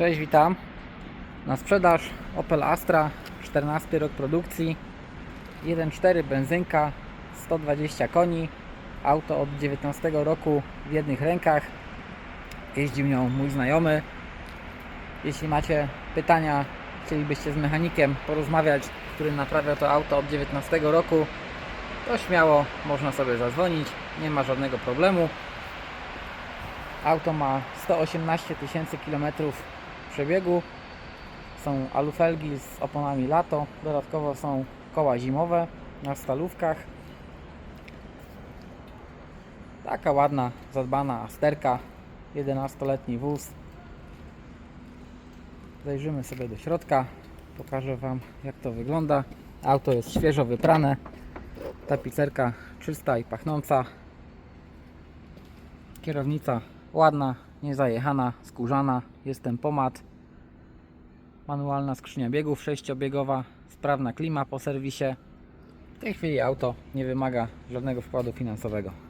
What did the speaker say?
Cześć, witam. Na sprzedaż Opel Astra, 14 rok produkcji, 1.4 benzynka, 120 koni, auto od 19 roku w jednych rękach. Jeździł nią mój znajomy. Jeśli macie pytania, chcielibyście z mechanikiem porozmawiać, który naprawia to auto od 19 roku, to śmiało można sobie zadzwonić, nie ma żadnego problemu. Auto ma 118 tysięcy kilometrów przebiegu. Są alufelgi z oponami lato. Dodatkowo są koła zimowe na stalówkach. Taka ładna, zadbana asterka. 11-letni wóz. Zajrzymy sobie do środka. Pokażę Wam jak to wygląda. Auto jest świeżo wyprane. Tapicerka czysta i pachnąca. Kierownica ładna, niezajechana, skórzana. Jest tempomat. Manualna skrzynia biegów sześciobiegowa. Sprawna klima po serwisie. W tej chwili auto nie wymaga żadnego wkładu finansowego.